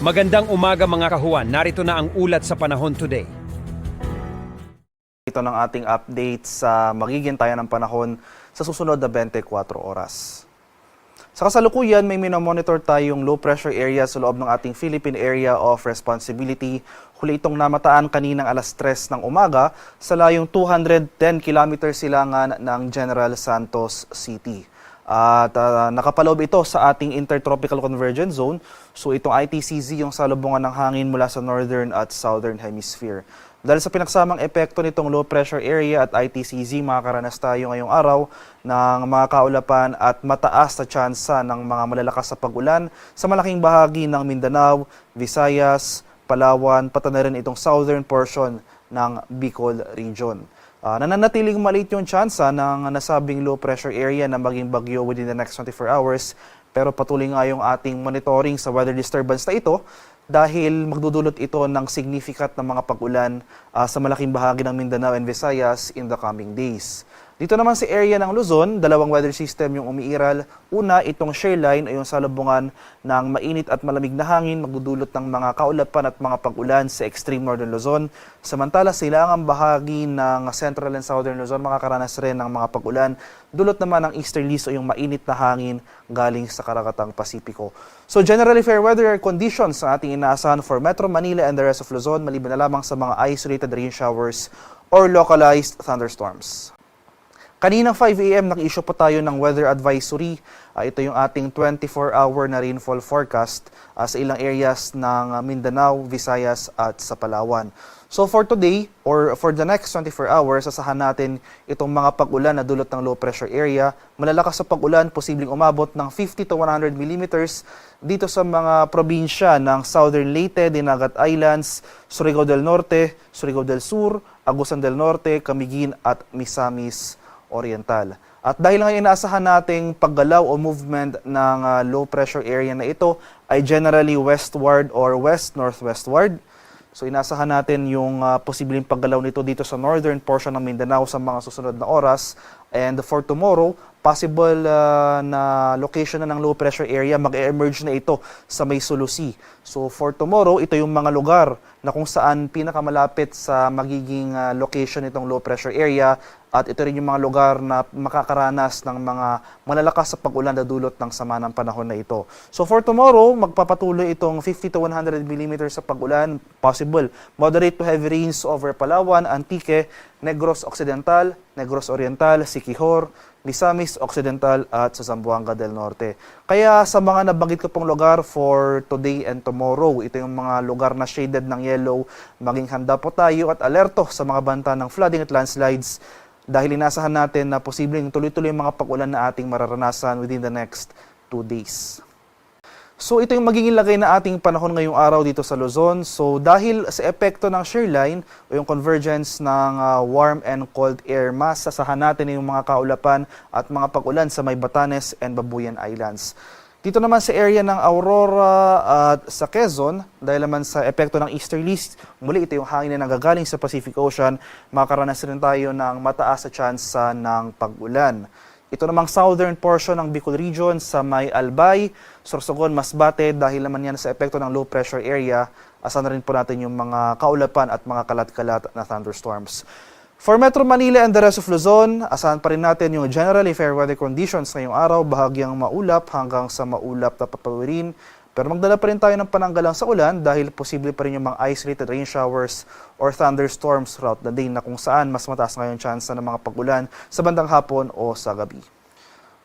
Magandang umaga mga kahuan. Narito na ang ulat sa panahon today. Ito ng ating update sa magiging tayo ng panahon sa susunod na 24 oras. Sa kasalukuyan, may minomonitor tayong low pressure area sa loob ng ating Philippine Area of Responsibility. Huli itong namataan kaninang alas 3 ng umaga sa layong 210 km silangan ng General Santos City. At ah, nakapaloob ito sa ating Intertropical Convergence Zone. So itong ITCZ yung salubungan ng hangin mula sa Northern at Southern Hemisphere. Dahil sa pinagsamang epekto nitong low pressure area at ITCZ, makakaranas tayo ngayong araw ng mga kaulapan at mataas na tsansa ng mga malalakas sa pag-ulan sa malaking bahagi ng Mindanao, Visayas, Palawan, pati na rin itong southern portion ng Bicol region. Ah, nananatiling maliit yung tsansa ng nasabing low pressure area na maging bagyo within the next 24 hours pero patuloy nga yung ating monitoring sa weather disturbance na ito dahil magdudulot ito ng significant na mga pag-ulan ah, sa malaking bahagi ng Mindanao and Visayas in the coming days. Dito naman sa area ng Luzon, dalawang weather system yung umiiral. Una, itong shear line ay yung salubungan ng mainit at malamig na hangin, magdudulot ng mga kaulapan at mga pag-ulan sa extreme northern Luzon. Samantala, silangang bahagi ng central and southern Luzon makakaranas rin ng mga pag-ulan. Dulot naman ng easterlies o yung mainit na hangin galing sa karakatang Pasipiko. So generally fair weather conditions ang ating inaasahan for Metro Manila and the rest of Luzon, maliban na lamang sa mga isolated rain showers or localized thunderstorms. Kaninang 5 a.m. nag-issue po tayo ng weather advisory. Ah, ito yung ating 24-hour na rainfall forecast ah, sa ilang areas ng ah, Mindanao, Visayas at sa Palawan. So for today or for the next 24 hours, asahan natin itong mga pag-ulan na dulot ng low pressure area. Malalakas sa pag-ulan, posibleng umabot ng 50 to 100 millimeters dito sa mga probinsya ng Southern Leyte, Dinagat Islands, Surigao del Norte, Surigao del Sur, Agusan del Norte, Camiguin at Misamis Oriental. At dahil ngayon inaasahan nating paggalaw o movement ng ah, low pressure area na ito ay generally westward or west-northwestward. So inaasahan natin yung ah, posibleng paggalaw nito dito sa northern portion ng Mindanao sa mga susunod na oras. And for tomorrow, possible ah, na location na ng low pressure area, mag-emerge na ito sa may Sulusi. So for tomorrow, ito yung mga lugar na kung saan pinakamalapit sa magiging ah, location itong low pressure area at ito rin yung mga lugar na makakaranas ng mga malalakas sa pag-ulan na dulot ng sama ng panahon na ito. So for tomorrow, magpapatuloy itong 50 to 100 mm sa pag-ulan, possible. Moderate to heavy rains over Palawan, Antique, Negros Occidental, Negros Oriental, Siquijor, Misamis Occidental at sa Zamboanga del Norte. Kaya sa mga nabanggit ko pong lugar for today and tomorrow, ito yung mga lugar na shaded ng yellow, maging handa po tayo at alerto sa mga banta ng flooding at landslides dahil inasahan natin na posibleng tuloy-tuloy mga pag-ulan na ating mararanasan within the next two days. So ito yung magiging lagay na ating panahon ngayong araw dito sa Luzon. So dahil sa epekto ng shear line o yung convergence ng ah, warm and cold air mass, sasahan natin yung mga kaulapan at mga pag-ulan sa may Batanes and Babuyan Islands. Dito naman sa area ng Aurora at sa Quezon, dahil naman sa epekto ng easterlies, muli ito yung hangin na nagagaling sa Pacific Ocean, makakaranas rin tayo ng mataas na tsansa ng pag-ulan. Ito namang southern portion ng Bicol region sa may Albay, Sorsogon, Masbate dahil naman yan sa epekto ng low pressure area. Asan na rin po natin yung mga kaulapan at mga kalat-kalat na thunderstorms. For Metro Manila and the rest of Luzon, asahan pa rin natin yung generally fair weather conditions ngayong araw, bahagyang maulap hanggang sa maulap na papawirin. Pero magdala pa rin tayo ng pananggalang sa ulan dahil posible pa rin yung mga isolated rain showers or thunderstorms throughout the day na kung saan mas mataas ngayon chance ng mga pagulan sa bandang hapon o sa gabi.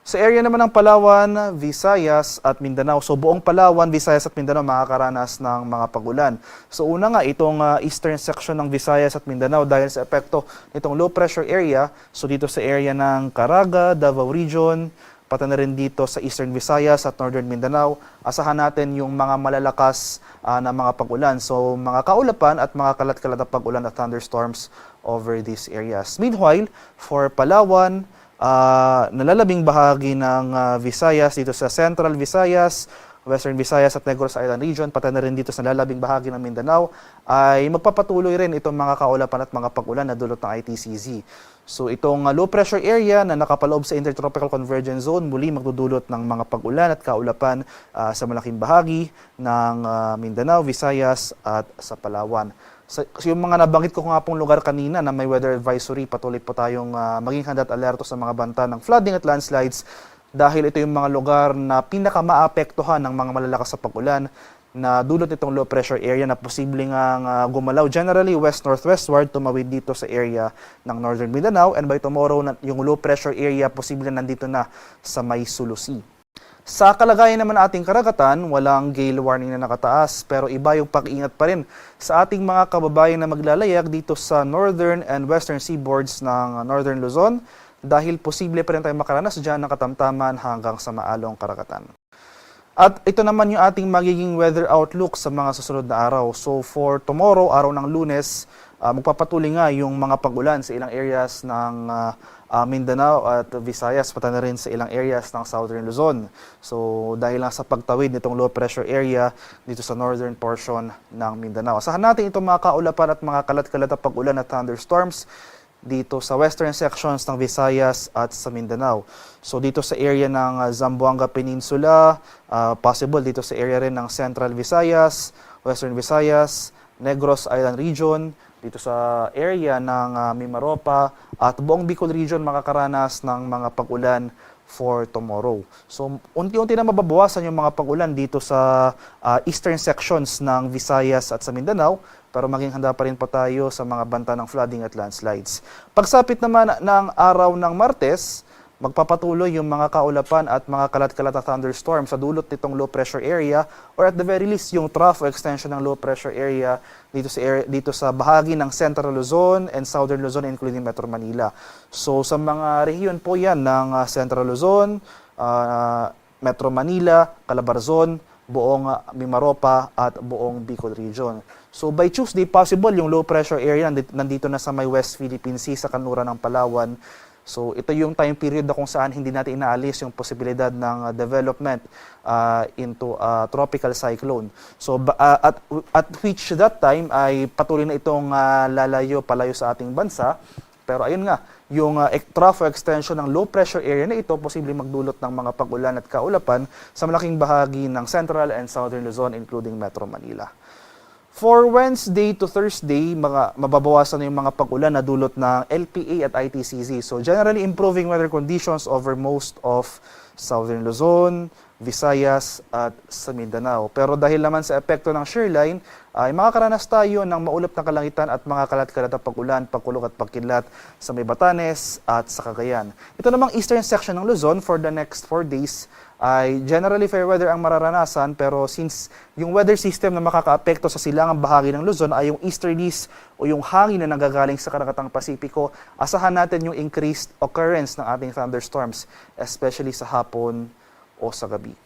Sa area naman ng Palawan, Visayas at Mindanao. So buong Palawan, Visayas at Mindanao makakaranas ng mga pagulan. So una nga itong ah, eastern section ng Visayas at Mindanao dahil sa epekto nitong low pressure area. So dito sa area ng Caraga, Davao Region, pati na rin dito sa Eastern Visayas at Northern Mindanao, asahan natin yung mga malalakas ah, na mga pagulan. So mga kaulapan at mga kalat-kalat na pagulan at thunderstorms over these areas. Meanwhile, for Palawan, ah, nalalabing bahagi ng ah, Visayas dito sa Central Visayas, Western Visayas at Negros Island Region, pati na rin dito sa lalabing bahagi ng Mindanao, ay magpapatuloy rin itong mga kaulapan at mga pag-ulan na dulot ng ITCZ. So itong uh, low pressure area na nakapaloob sa Intertropical Convergence Zone muli magdudulot ng mga pag-ulan at kaulapan uh, sa malaking bahagi ng uh, Mindanao, Visayas at sa Palawan. So yung mga nabanggit ko nga pong lugar kanina na may weather advisory, patuloy po tayong uh, maging handa at alerto sa mga banta ng flooding at landslides dahil ito yung mga lugar na pinakamaapektuhan ng mga malalakas sa pag-ulan na dulot itong low pressure area na posibleng ang uh, gumalaw generally west-northwestward tumawid dito sa area ng northern Mindanao and by tomorrow na, yung low pressure area posibleng nandito na sa may Sulusi. Sa kalagayan naman ng ating karagatan, walang gale warning na nakataas pero iba yung pag-iingat pa rin sa ating mga kababayan na maglalayag dito sa northern and western seaboards ng northern Luzon dahil posible pa rin tayo makaranas dyan ng katamtaman hanggang sa maalong karagatan. At ito naman yung ating magiging weather outlook sa mga susunod na araw. So for tomorrow, araw ng lunes, uh, magpapatuloy nga yung mga pag-ulan sa ilang areas ng uh, uh, Mindanao at Visayas, pati na rin sa ilang areas ng Southern Luzon. So dahil lang sa pagtawid nitong low pressure area dito sa northern portion ng Mindanao. Asahan natin itong mga kaulapan at mga kalat-kalat na pag-ulan at thunderstorms dito sa western sections ng Visayas at sa Mindanao. So dito sa area ng uh, Zamboanga Peninsula, uh, possible dito sa area rin ng Central Visayas, Western Visayas, Negros Island Region, dito sa area ng uh, Mimaropa at buong Bicol Region makakaranas ng mga pag-ulan for tomorrow. So unti-unti na mababawasan yung mga pag-ulan dito sa uh, eastern sections ng Visayas at sa Mindanao pero maging handa pa rin po tayo sa mga banta ng flooding at landslides. Pagsapit naman ng araw ng Martes, magpapatuloy yung mga kaulapan at mga kalat-kalat na thunderstorm sa dulot nitong low pressure area or at the very least yung trough o extension ng low pressure area dito sa area, dito sa bahagi ng Central Luzon and Southern Luzon including Metro Manila. So sa mga rehiyon po yan ng uh, Central Luzon, uh, Metro Manila, Calabarzon, buong uh, Mimaropa at buong Bicol Region. So by Tuesday, possible yung low pressure area nandito, na sa may West Philippine Sea sa kanluran ng Palawan. So ito yung time period na kung saan hindi natin inaalis yung posibilidad ng uh, development uh, into a tropical cyclone. So uh, at at which that time ay patuloy na itong uh, lalayo palayo sa ating bansa. Pero ayun nga, yung uh, trough o extension ng low pressure area na ito posibleng magdulot ng mga pag-ulan at kaulapan sa malaking bahagi ng Central and Southern Luzon including Metro Manila. For Wednesday to Thursday, mga mababawasan na yung mga pag-ulan na dulot ng LPA at ITCZ. So generally improving weather conditions over most of Southern Luzon, Visayas at sa Mindanao. Pero dahil naman sa epekto ng shearline, ay makakaranas tayo ng maulap na kalangitan at mga kalat-kalat na pag-ulan, pagkulog at pagkidlat sa may Batanes at sa Cagayan. Ito namang eastern section ng Luzon for the next 4 days ay generally fair weather ang mararanasan pero since yung weather system na makakaapekto sa silangang bahagi ng Luzon ay yung easterlies o yung hangin na nanggagaling sa karagatang Pasipiko, asahan natin yung increased occurrence ng ating thunderstorms, especially sa hapon o sa gabi.